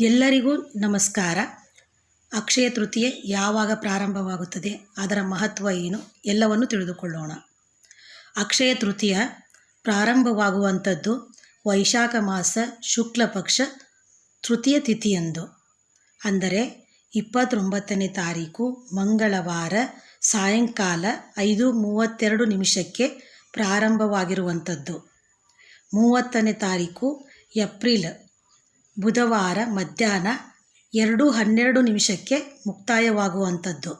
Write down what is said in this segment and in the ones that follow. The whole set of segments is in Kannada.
ಎಲ್ಲರಿಗೂ ನಮಸ್ಕಾರ. ಅಕ್ಷಯ ತೃತೀಯ ಯಾವಾಗ ಪ್ರಾರಂಭವಾಗುತ್ತದೆ, ಅದರ ಮಹತ್ವ ಏನು, ಎಲ್ಲವನ್ನು ತಿಳಿದುಕೊಳ್ಳೋಣ. ಅಕ್ಷಯ ತೃತೀಯ ಪ್ರಾರಂಭವಾಗುವಂಥದ್ದು ವೈಶಾಖ ಮಾಸ ಶುಕ್ಲ ಪಕ್ಷ ತೃತೀಯ ತಿಥಿಯಂದು. ಅಂದರೆ ಇಪ್ಪತ್ತೊಂಬತ್ತನೇ ತಾರೀಕು ಮಂಗಳವಾರ ಸಾಯಂಕಾಲ ಐದು ಮೂವತ್ತೆರಡು ನಿಮಿಷಕ್ಕೆ ಪ್ರಾರಂಭವಾಗಿರುವಂಥದ್ದು. ಮೂವತ್ತನೇ ತಾರೀಕು ಏಪ್ರಿಲ್ ಬುಧವಾರ ಮಧ್ಯಾಹ್ನ ಎರಡು ಹನ್ನೆರಡು ನಿಮಿಷಕ್ಕೆ ಮುಕ್ತಾಯವಾಗುವಂಥದ್ದು.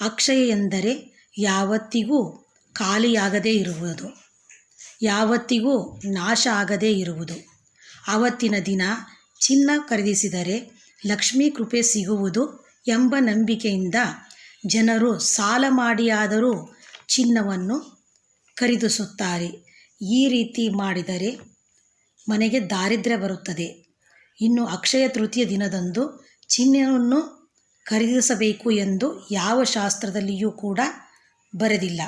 ಅಕ್ಷಯ ಎಂದರೆ ಯಾವತ್ತಿಗೂ ಖಾಲಿಯಾಗದೇ ಇರುವುದು. ಯಾವತ್ತಿಗೂ ನಾಶ ಆಗದೇ ಇರುವುದು. ಆವತ್ತಿನ ದಿನ ಚಿನ್ನ ಖರೀದಿಸಿದರೆ ಲಕ್ಷ್ಮೀ ಕೃಪೆ ಸಿಗುವುದು ಎಂಬ ನಂಬಿಕೆಯಿಂದ ಜನರು ಸಾಲ ಮಾಡಿಯಾದರೂ ಚಿನ್ನವನ್ನು ಖರೀದಿಸುತ್ತಾರೆ. ಈ ರೀತಿ ಮಾಡಿದರೆ ಮನೆಗೆ ದಾರಿದ್ರ್ಯ ಬರುತ್ತದೆ. ಇನ್ನು ಅಕ್ಷಯ ತೃತೀಯ ದಿನದಂದು ಚಿಹ್ನೆಯನ್ನು ಖರೀದಿಸಬೇಕು ಎಂದು ಯಾವ ಶಾಸ್ತ್ರದಲ್ಲಿಯೂ ಕೂಡ ಬರೆದಿಲ್ಲ.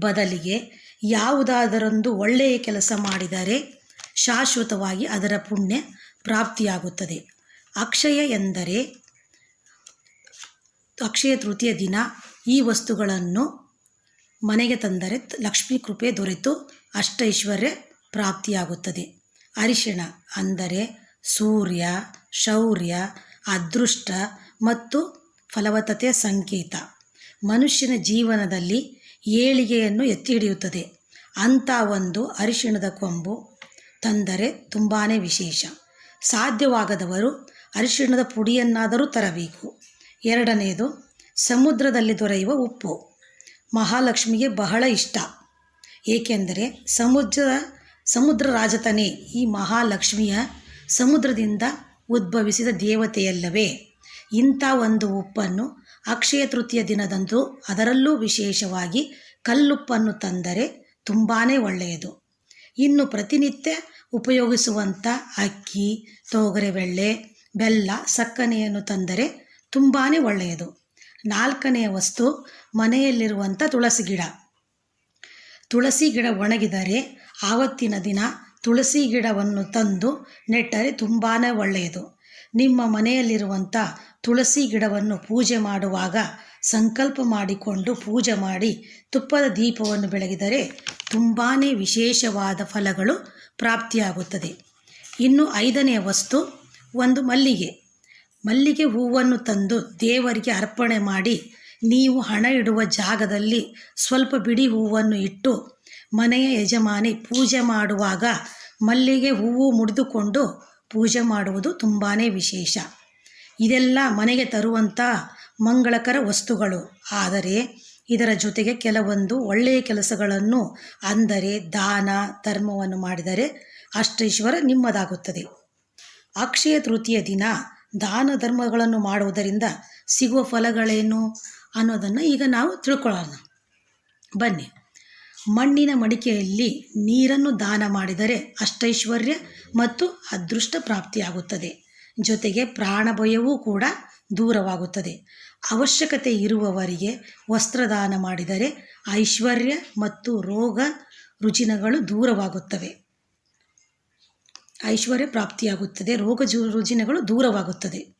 ಬದಲಿಗೆ ಯಾವುದಾದರೊಂದು ಒಳ್ಳೆಯ ಕೆಲಸ ಮಾಡಿದರೆ ಶಾಶ್ವತವಾಗಿ ಅದರ ಪುಣ್ಯ ಪ್ರಾಪ್ತಿಯಾಗುತ್ತದೆ. ಅಕ್ಷಯ ಎಂದರೆ ಅಕ್ಷಯ ತೃತೀಯ ದಿನ ಈ ವಸ್ತುಗಳನ್ನು ಮನೆಗೆ ತಂದರೆ ಲಕ್ಷ್ಮೀ ಕೃಪೆ ದೊರೆತು ಅಷ್ಟೈಶ್ವರ್ಯ ಪ್ರಾಪ್ತಿಯಾಗುತ್ತದೆ. ಅರಿಶಿಣ ಅಂದರೆ ಸೂರ್ಯ, ಶೌರ್ಯ, ಅದೃಷ್ಟ ಮತ್ತು ಫಲವತ್ತತೆಯ ಸಂಕೇತ. ಮನುಷ್ಯನ ಜೀವನದಲ್ಲಿ ಏಳಿಗೆಯನ್ನು ಎತ್ತಿ ಹಿಡಿಯುತ್ತದೆ ಅಂಥ ಒಂದು ಅರಿಶಿಣದ ಕೊಂಬು ತಂದರೆ ತುಂಬಾ ವಿಶೇಷ. ಸಾಧ್ಯವಾಗದವರು ಅರಿಶಿಣದ ಪುಡಿಯನ್ನಾದರೂ ತರಬೇಕು. ಎರಡನೆಯದು ಸಮುದ್ರದಲ್ಲಿ ದೊರೆಯುವ ಉಪ್ಪು. ಮಹಾಲಕ್ಷ್ಮಿಗೆ ಬಹಳ ಇಷ್ಟ. ಏಕೆಂದರೆ ಸಮುದ್ರ ಸಮುದ್ರ ರಾಜತನೇ ಈ ಮಹಾಲಕ್ಷ್ಮಿಯ ಸಮುದ್ರದಿಂದ ಉದ್ಭವಿಸಿದ ದೇವತೆಯಲ್ಲವೇ? ಇಂಥ ಒಂದು ಉಪ್ಪನ್ನು ಅಕ್ಷಯ ತೃತೀಯ ದಿನದಂದು ಅದರಲ್ಲೂ ವಿಶೇಷವಾಗಿ ಕಲ್ಲುಪ್ಪನ್ನು ತಂದರೆ ತುಂಬಾ ಒಳ್ಳೆಯದು. ಇನ್ನು ಪ್ರತಿನಿತ್ಯ ಉಪಯೋಗಿಸುವಂಥ ಅಕ್ಕಿ ತೊಗರೆಬೇಳೆ ಬೆಲ್ಲ, ಸಕ್ಕನೆಯನ್ನು ತಂದರೆ ತುಂಬಾ ಒಳ್ಳೆಯದು. ನಾಲ್ಕನೆಯ ವಸ್ತು ಮನೆಯಲ್ಲಿರುವಂಥ ತುಳಸಿ ಗಿಡ. ತುಳಸಿ ಗಿಡ ಒಣಗಿದರೆ ಆವತ್ತಿನ ದಿನ ತುಳಸಿ ಗಿಡವನ್ನು ತಂದು ನೆಟ್ಟರೆ ತುಂಬಾ ಒಳ್ಳೆಯದು. ನಿಮ್ಮ ಮನೆಯಲ್ಲಿರುವಂಥ ತುಳಸಿ ಗಿಡವನ್ನು ಪೂಜೆ ಮಾಡುವಾಗ ಸಂಕಲ್ಪ ಮಾಡಿಕೊಂಡು ಪೂಜೆ ಮಾಡಿ ತುಪ್ಪದ ದೀಪವನ್ನು ಬೆಳಗಿದರೆ ತುಂಬಾ ವಿಶೇಷವಾದ ಫಲಗಳು ಪ್ರಾಪ್ತಿಯಾಗುತ್ತದೆ. ಇನ್ನು ಐದನೆಯ ವಸ್ತು, ಒಂದು ಮಲ್ಲಿಗೆ. ಮಲ್ಲಿಗೆ ಹೂವನ್ನು ತಂದು ದೇವರಿಗೆ ಅರ್ಪಣೆ ಮಾಡಿ ನೀವು ಹಣ ಇಡುವ ಜಾಗದಲ್ಲಿ ಸ್ವಲ್ಪ ಬಿಡಿ ಹೂವನ್ನು ಇಟ್ಟು ಮನೆಯ ಯಜಮಾನಿ ಪೂಜೆ ಮಾಡುವಾಗ ಮಲ್ಲಿಗೆ ಹೂವು ಮುಡಿದುಕೊಂಡು ಪೂಜೆ ಮಾಡುವುದು ತುಂಬಾ ವಿಶೇಷ. ಇದೆಲ್ಲ ಮನೆಗೆ ತರುವಂಥ ಮಂಗಳಕರ ವಸ್ತುಗಳು. ಆದರೆ ಇದರ ಜೊತೆಗೆ ಕೆಲವೊಂದು ಒಳ್ಳೆಯ ಕೆಲಸಗಳನ್ನು ಅಂದರೆ ದಾನ, ಧರ್ಮವನ್ನು ಮಾಡಿದರೆ ಅಷ್ಟೈಶ್ವರ ನಿಮ್ಮದಾಗುತ್ತದೆ. ಅಕ್ಷಯ ತೃತೀಯ ದಿನ ದಾನ ಧರ್ಮಗಳನ್ನು ಮಾಡುವುದರಿಂದ ಸಿಗುವ ಫಲಗಳೇನು ಅನ್ನೋದನ್ನು ಈಗ ನಾವು ತಿಳ್ಕೊಳ್ಳೋಣ. ಬನ್ನಿ. ಮಣ್ಣಿನ ಮಡಿಕೆಯಲ್ಲಿ ನೀರನ್ನು ದಾನ ಮಾಡಿದರೆ ಅಷ್ಟೈಶ್ವರ್ಯ ಮತ್ತು ಅದೃಷ್ಟ ಪ್ರಾಪ್ತಿಯಾಗುತ್ತದೆ. ಜೊತೆಗೆ ಪ್ರಾಣಭಯವೂ ಕೂಡ ದೂರವಾಗುತ್ತದೆ. ಅವಶ್ಯಕತೆ ಇರುವವರಿಗೆ ವಸ್ತ್ರದಾನ ಮಾಡಿದರೆ ಐಶ್ವರ್ಯ ಮತ್ತು ರೋಗ ರುಜಿನಗಳು ದೂರವಾಗುತ್ತವೆ. ಐಶ್ವರ್ಯ ಪ್ರಾಪ್ತಿಯಾಗುತ್ತದೆ, ರೋಗ ರುಜಿನಗಳು ದೂರವಾಗುತ್ತದೆ.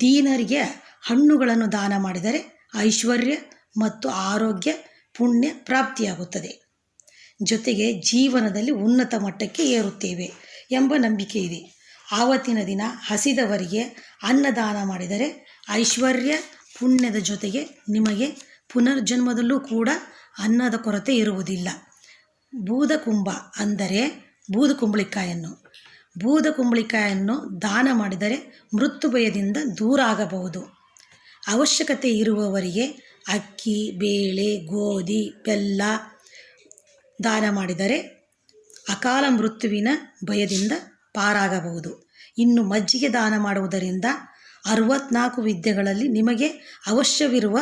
ದೀನರಿಗೆ ಹಣ್ಣುಗಳನ್ನು ದಾನ ಮಾಡಿದರೆ ಐಶ್ವರ್ಯ ಮತ್ತು ಆರೋಗ್ಯ ಪುಣ್ಯ ಪ್ರಾಪ್ತಿಯಾಗುತ್ತದೆ. ಜೊತೆಗೆ ಜೀವನದಲ್ಲಿ ಉನ್ನತ ಮಟ್ಟಕ್ಕೆ ಏರುತ್ತೇವೆ ಎಂಬ ನಂಬಿಕೆ ಇದೆ. ಆವತ್ತಿನ ದಿನ ಹಸಿದವರಿಗೆ ಅನ್ನದಾನ ಮಾಡಿದರೆ ಐಶ್ವರ್ಯ ಪುಣ್ಯದ ಜೊತೆಗೆ ನಿಮಗೆ ಪುನರ್ಜನ್ಮದಲ್ಲೂ ಕೂಡ ಅನ್ನದ ಕೊರತೆ ಇರುವುದಿಲ್ಲ. ಬೂದಕುಂಭ ಅಂದರೆ ಬೂದು ಕುಂಬಳಿಕಾಯನ್ನು ಬೂದ ಕುಂಬಳಿಕಾಯನ್ನು ದಾನ ಮಾಡಿದರೆ ಮೃತ್ಯು ಭಯದಿಂದ ದೂರ ಆಗಬಹುದು. ಅವಶ್ಯಕತೆ ಇರುವವರಿಗೆ ಅಕ್ಕಿ, ಬೇಳೆ, ಗೋಧಿ, ಬೆಲ್ಲ ದಾನ ಮಾಡಿದರೆ ಅಕಾಲ ಮೃತ್ಯುವಿನ ಭಯದಿಂದ ಪಾರಾಗಬಹುದು. ಇನ್ನು ಮಜ್ಜಿಗೆ ದಾನ ಮಾಡುವುದರಿಂದ ಅರವತ್ನಾಲ್ಕು ವಿದ್ಯೆಗಳಲ್ಲಿ ನಿಮಗೆ ಅವಶ್ಯವಿರುವ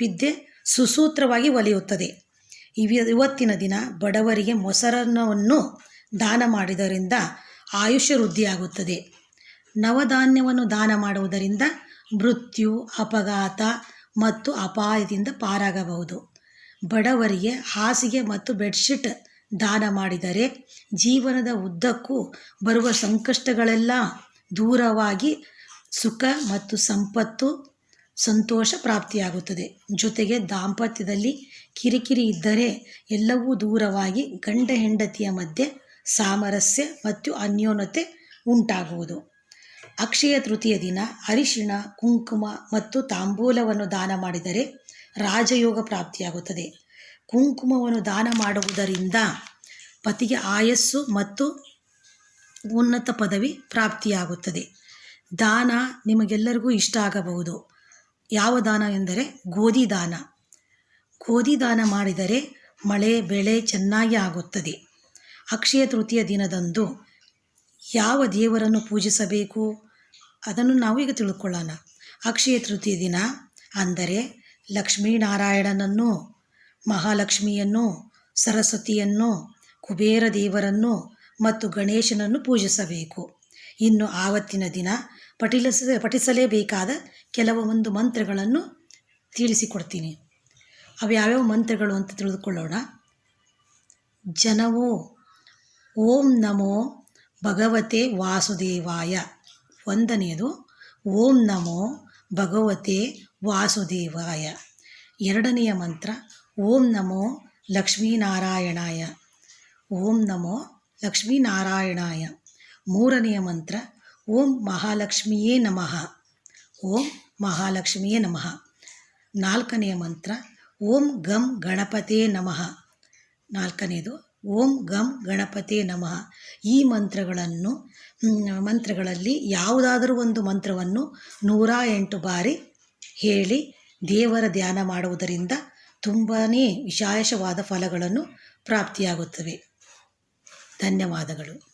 ವಿದ್ಯೆ ಸುಸೂತ್ರವಾಗಿ ಒಲಿಯುತ್ತದೆ. ಇವ, ಇವತ್ತಿನ ದಿನ ಬಡವರಿಗೆ ಮೊಸರನ್ನವನ್ನು ದಾನ ಮಾಡಿದರಿಂದ ಆಯುಷ್ಯ ವೃದ್ಧಿಯಾಗುತ್ತದೆ. ನವಧಾನ್ಯವನ್ನು ದಾನ ಮಾಡುವುದರಿಂದ ಮೃತ್ಯು, ಅಪಘಾತ ಮತ್ತು ಅಪಾಯದಿಂದ ಪಾರಾಗಬಹುದು. ಬಡವರಿಗೆ ಹಾಸಿಗೆ ಮತ್ತು ಬೆಡ್ಶೀಟ್ ದಾನ ಮಾಡಿದರೆ ಜೀವನದ ಉದ್ದಕ್ಕೂ ಬರುವ ಸಂಕಷ್ಟಗಳೆಲ್ಲ ದೂರವಾಗಿ ಸುಖ ಮತ್ತು ಸಂಪತ್ತು, ಸಂತೋಷ ಪ್ರಾಪ್ತಿಯಾಗುತ್ತದೆ. ಜೊತೆಗೆ ದಾಂಪತ್ಯದಲ್ಲಿ ಕಿರಿಕಿರಿ ಇದ್ದರೆ ಎಲ್ಲವೂ ದೂರವಾಗಿ ಗಂಡ ಹೆಂಡತಿಯ ಮಧ್ಯೆ ಸಾಮರಸ್ಯ ಮತ್ತು ಅನ್ಯೋನ್ಯತೆ ಉಂಟಾಗುವುದು. ಅಕ್ಷಯ ತೃತೀಯ ದಿನ ಅರಿಶಿಣ, ಕುಂಕುಮ ಮತ್ತು ತಾಂಬೂಲವನ್ನು ದಾನ ಮಾಡಿದರೆ ರಾಜಯೋಗ ಪ್ರಾಪ್ತಿಯಾಗುತ್ತದೆ. ಕುಂಕುಮವನ್ನು ದಾನ ಮಾಡುವುದರಿಂದ ಪತಿಗೆ ಆಯಸ್ಸು ಮತ್ತು ಉನ್ನತ ಪದವಿ ಪ್ರಾಪ್ತಿಯಾಗುತ್ತದೆ. ದಾನ ನಿಮಗೆಲ್ಲರಿಗೂ ಇಷ್ಟ ಆಗಬಹುದು. ಯಾವ ದಾನ ಎಂದರೆ ಗೋಧಿ ದಾನ. ಗೋಧಿ ದಾನ ಮಾಡಿದರೆ ಮಳೆ, ಬೆಳೆ ಚೆನ್ನಾಗಿ ಆಗುತ್ತದೆ. ಅಕ್ಷಯ ತೃತೀಯ ದಿನದಂದು ಯಾವ ದೇವರನ್ನು ಪೂಜಿಸಬೇಕು? ಅದನ್ನು ನಾವು ಈಗ ತಿಳ್ಕೊಳ್ಳೋಣ. ಅಕ್ಷಯ ತೃತೀಯ ದಿನ ಅಂದರೆ ಲಕ್ಷ್ಮೀನಾರಾಯಣನನ್ನು, ಮಹಾಲಕ್ಷ್ಮಿಯನ್ನು, ಸರಸ್ವತಿಯನ್ನು, ಕುಬೇರ ದೇವರನ್ನು ಮತ್ತು ಗಣೇಶನನ್ನು ಪೂಜಿಸಬೇಕು. ಇನ್ನು ಆವತ್ತಿನ ದಿನ ಪಠಿಸ ಪಠಿಸಲೇಬೇಕಾದ ಕೆಲವೊಂದು ಮಂತ್ರಗಳನ್ನು ತಿಳಿಸಿಕೊಡ್ತೀನಿ. ಅವು ಯಾವ್ಯಾವ ಮಂತ್ರಗಳು ಅಂತ ತಿಳಿದುಕೊಳ್ಳೋಣ. ಜನವೋ, ಓಂ ನಮೋ ಭಗವತೆ ವಾಸುದೇವಾಯ. ಒಂದನೆಯದು, ಓಂ ನಮೋ ಭಗವತೆ ವಾಸುದೇವಾಯ. ಎರಡನೆಯ ಮಂತ್ರ, ಓಂ ನಮೋ ಲಕ್ಷ್ಮೀನಾರಾಯಣಾಯ. ಓಂ ನಮೋ ಲಕ್ಷ್ಮೀನಾರಾಯಣಾಯ. ಮೂರನೆಯ ಮಂತ್ರ, ಓಂ ಮಹಾಲಕ್ಷ್ಮಿಯೇ ನಮಃ. ಓಂ ಮಹಾಲಕ್ಷ್ಮಿಯೇ ನಮಃ. ನಾಲ್ಕನೆಯ ಮಂತ್ರ, ಓಂ ಗಂ ಗಣಪತೇ ನಮಃ. ನಾಲ್ಕನೇದು ಓಂ ಗಂ ಗಣಪತೇ ನಮಃ. ಈ ಮಂತ್ರಗಳನ್ನು ಮಂತ್ರಗಳಲ್ಲಿ ಯಾವುದಾದರೂ ಒಂದು ಮಂತ್ರವನ್ನು ನೂರ ಎಂಟು ಬಾರಿ ಹೇಳಿ ದೇವರ ಧ್ಯಾನ ಮಾಡುವುದರಿಂದ ತುಂಬಾ ವಿಶೇಷವಾದ ಫಲಗಳನ್ನು ಪ್ರಾಪ್ತಿಯಾಗುತ್ತವೆ. ಧನ್ಯವಾದಗಳು.